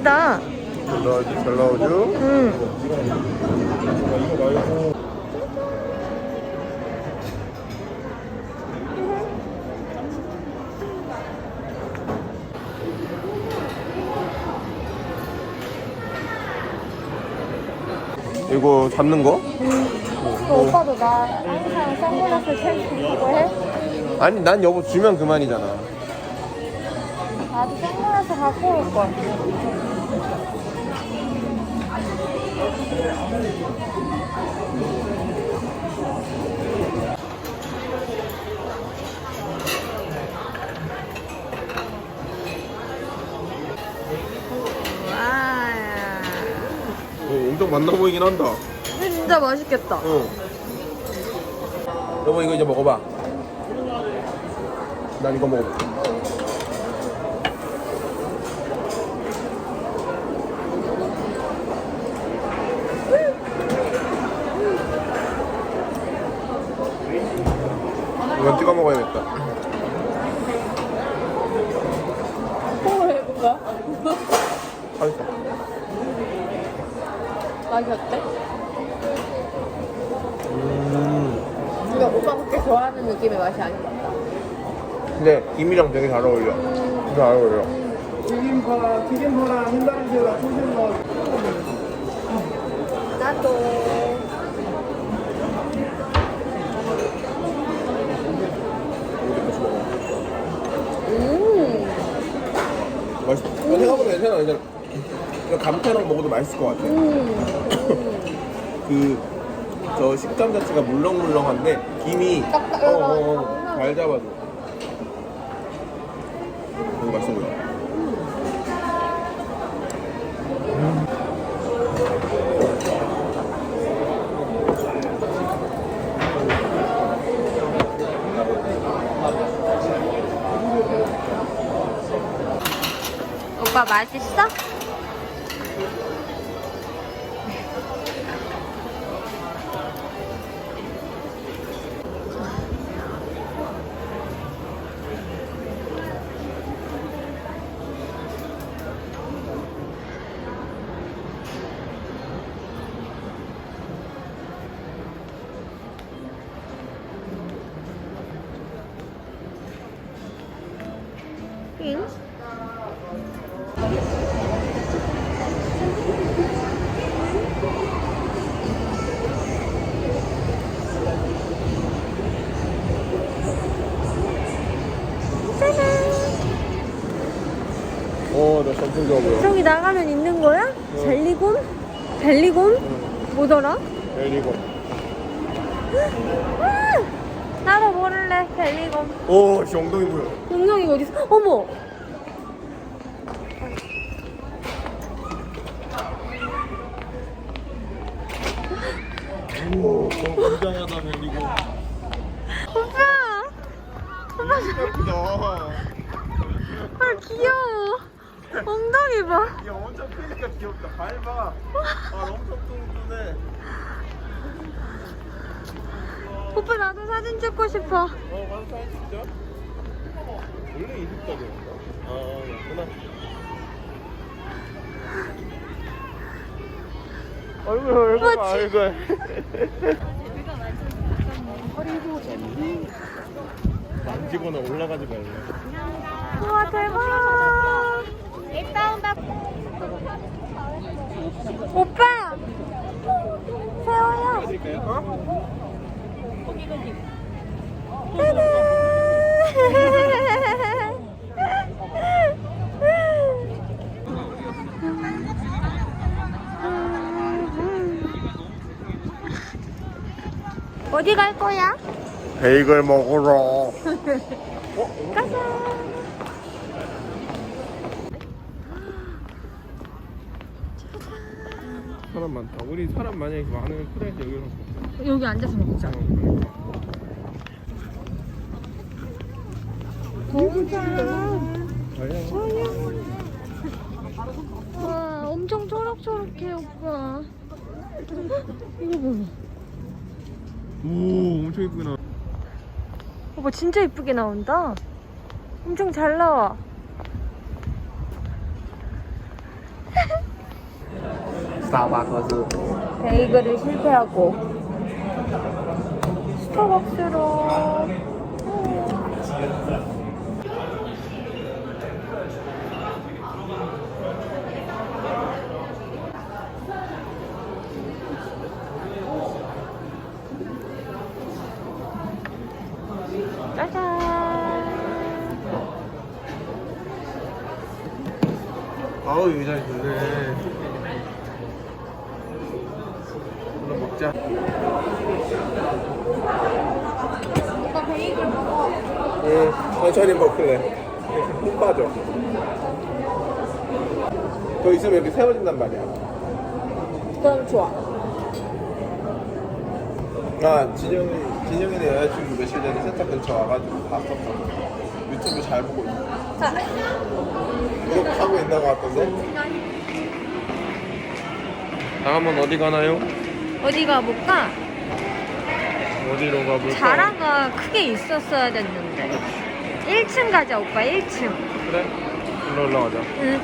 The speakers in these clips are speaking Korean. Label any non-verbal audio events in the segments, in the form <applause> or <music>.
예쁘다. 잘 나오지? 잘 나오죠? 응. 이거 잡는 거? 그 오빠도 나 항상 선글라스 챙기고 해? 아니 난 여보 주면 그만이잖아 나도 선글라스 갖고 올 걸. 맛나 보이긴 한다. 진짜 맛있겠다. 응 여보 이거 이제 먹어봐. 난 이거 먹어봐 이건 찍어 먹어야겠다. 왜 뭐야? 맛있어 맛이 어때? 음 이거 오빠 그렇게 좋아하는 느낌의 맛이 아닌 것 같다. 근데 김이랑 되게 잘 어울려 되게 잘 어울려 튀김파, 튀김파랑 흰다리새우랑 소세지 넣어. 나도 같이 먹어 음. 맛있어 생각보다 괜찮아 괜찮아 감태랑 먹어도 맛있을 것 같아 음. 그저 식감 자체가 물렁물렁한데 김이 딱딱 어. 어, 어, 잘 잡아줘. 너무 맛있어 보여. 오빠 맛있어? 보여. 저기 나가면 있는 거야? 젤리곰? 젤리곰? 뭐더라? 벨리고. 아! 나도 모를래 젤리곰 오, 씨 엉덩이 보여. 용룡이가 어딨어? 어머 오, 굉장하다 벨리고. 오빠 오빠 예쁘다. 아 귀여워 엉덩이 봐 야, 엄청 크니까 귀엽다. 밟아. 아, 엄청 뚱뚱해. 오빠 나도 사진 찍고 싶어 어, 완사해 진짜? 원래 20짜리였나? 아, 맞구나. 얼굴, 얼굴, 맞지? 얼굴. <laughs> 만지거나 올라가지 말래. 우와 대박 오빠 세워요 어디 갈 거야? 베이글 먹으러. <laughs> 가자. 사람 많다. 우리 사람 만약에 많으면 프라이스 여기서 먹자. 여기 앉아서 먹자. 와, 엄청 초록초록해, 오빠. 이거 봐. 오, 엄청 예쁘구나. 오빠 진짜 이쁘게 나온다. 엄청 잘 나와. 스타바커스. 베이글을 실패하고 스타벅스로 짜잔 아우 의자이 좋네. 오늘 먹자. 오빠 베이글 먹어 응, 천천히 먹을래. 푹 빠져. 더 있으면 이렇게 세워진단 말이야. 그럼 좋아 아, 진영이, 진영이네 여자친구 며칠 전에 센터 근처 와가지고 봤었거든. 유튜브 잘 보고 있어. 자 이렇게 하고 있는 것 같던데? 다음은 어디 가나요? 어디 가볼까? 어디로 가볼까? 자라가 크게 있었어야 됐는데 1층 가자 오빠 1층 그래? 일로 올라가자. 응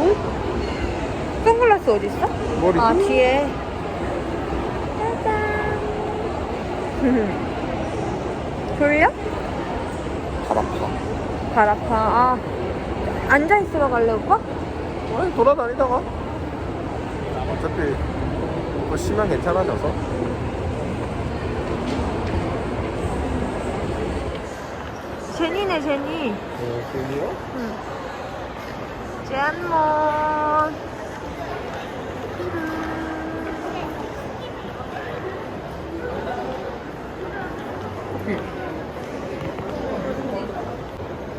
어? 선글라스 어디 있어? 머리. 아 뒤에 짜잔 <laughs> 졸려? 발 아파. 발 아파 아 앉아있으러 갈래 오빠? 아니, 돌아다니다가. 어차피, 뭐 쉬면 괜찮아져서. 제니네 제니 어, 그니요? 짠몬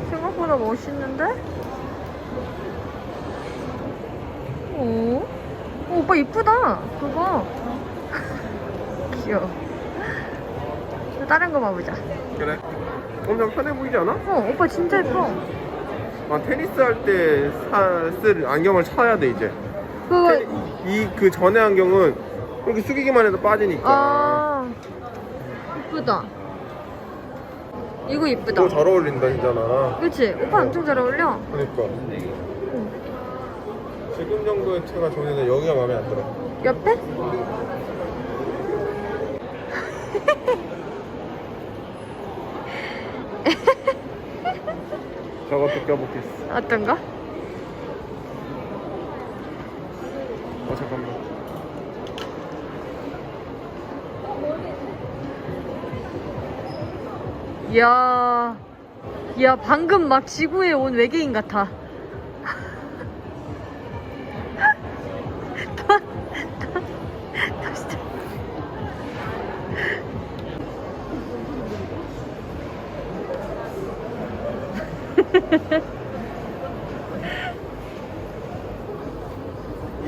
생각보다 멋있는데? 오, 오 오빠 이쁘다 그거 귀여워 또 다른 거 봐보자 그래. 엄청 편해 보이지 않아? 어 오빠 진짜 예뻐 아, 테니스 할 때 쓸 안경을 쳐야 돼, 이제. 그거 이그 전에 안경은 이렇게 숙이기만 해도 빠지니까. 아 이쁘다 이거 이쁘다 너무 잘 어울린다, 진짜나. 그치? 오빠 엄청 잘 어울려 그러니까. 지금 정도의 티가 좋은데 여기가 마음에 안 들어. 옆에? 저것도 껴보겠어. 어떤 거? 어, 잠깐만. 이야 이야 방금 막 지구에 온 외계인 같아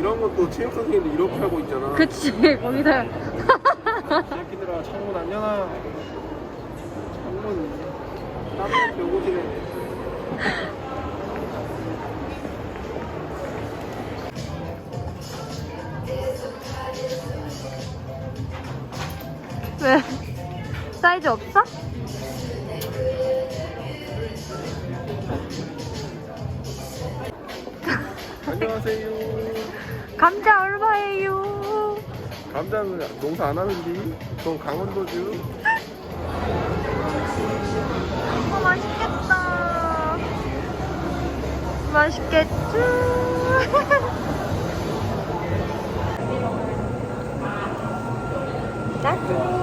이런 것도 체육 선생님도 이렇게 하고 있잖아. 그치 거기다 새끼들아, 창문 안 여나. 창문. 땀 배고지네. 왜? 사이즈 없어? 안녕하세요. 감자 얼마예요? 감자는 농사 안 하는지. 전 강원도주. 어, 맛있겠다. 맛있겠죠? <laughs> 날씨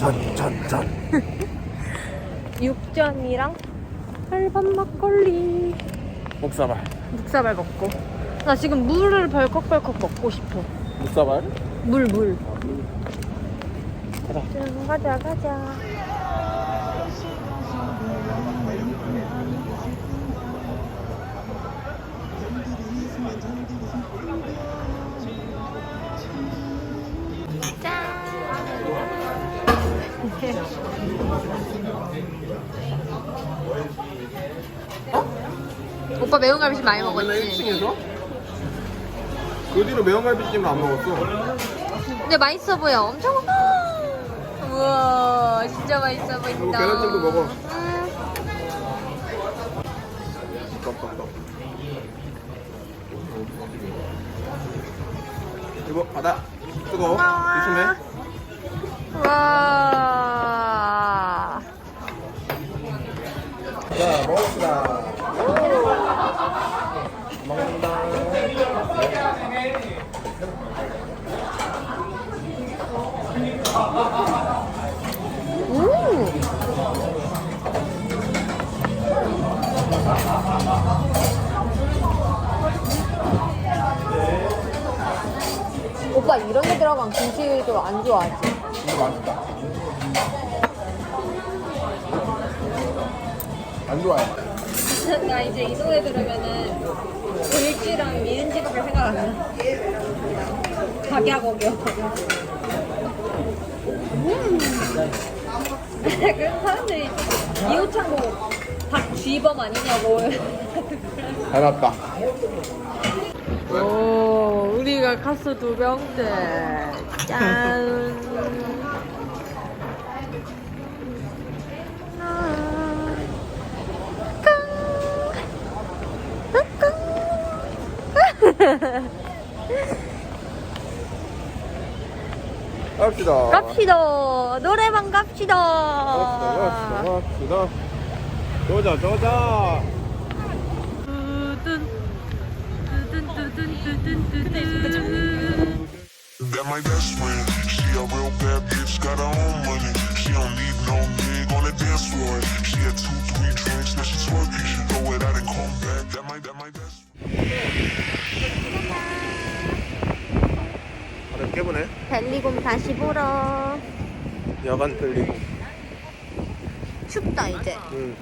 전, 전, 전, 전. <laughs> 육전이랑 빨간 막걸리. 목사발. 묵사발 먹고. 나 지금 물을 벌컥벌컥 먹고 싶어. 목사발? 물, 물. 가자. 짠, 가자, 가자. 어? 오빠 매운 갈비찜 많이 원래 먹었지? 1층에서? 그 뒤로 매운갈비찜을 안 먹었어. 근데 맛있어 보여. 엄청 먹어. 우와, 진짜 맛있어 보인다. 어, 계란찜도 먹어. 깜깜깜. 이거 받아. 뜨거워. 고마워. 조심해. 우와. 자, 먹읍시다. 먹는다. 음. 오빠 이런 데 들어간 김치도 안 좋아하지? 이거 맛있다. 안 좋아해. 나 이제 이 노래 들으면은 을지랑 미은지밖에 생각 안 나. 각야곡이요. 음. <laughs> 그래서 사람들이 이호창고 박쥐범 아니냐고. <laughs> 잘 났다. 오, 우리가 가스 두 병째. 짠. 갑시다. 갑시다. 노래방 갑시다, 갑시다. 갑시다, 갑시다. 조자, 조자. 두둔, 두둔, 두둔, 두둔, 두둔. That my best friend. She a real bad bitch, got her own money. 다시 보러. 야간 들리고. 춥다 이제. 응.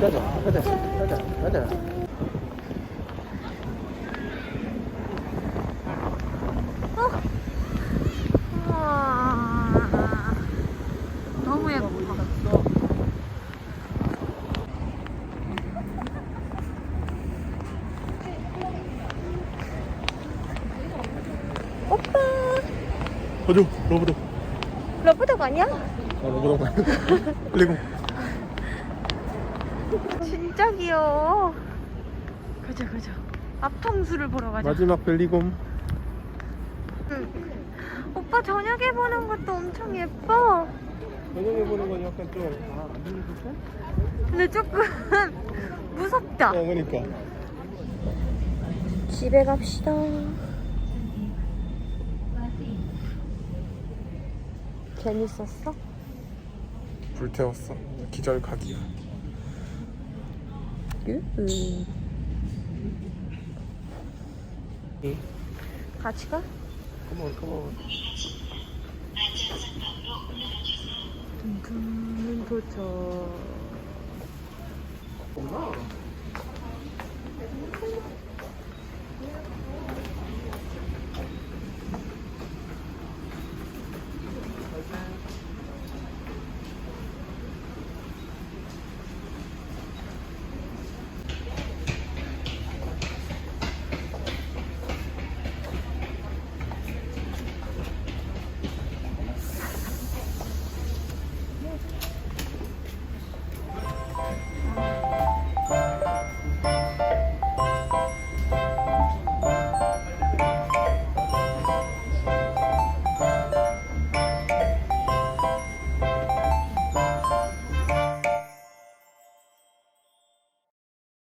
가자, 가자, 가자, 가자. 우와. 너무 예뻐. 오빠. 가자, 러브도. 러브덕 아니야? 아, 러브도. 들리고. 진짜 귀여워. 가자 가자. 앞통수를 보러 가자. 마지막 벨리곰. 응. 오빠 저녁에 보는 것도 엄청 예뻐. 저녁에 보는 건 약간 좀. 아? 근데 조금 <laughs> 무섭다. 어, 그니까. 집에 갑시다. 재밌었어? 불태웠어. 기절 각이야. 같이 가? 컴온, 컴온. 둥둥 도착.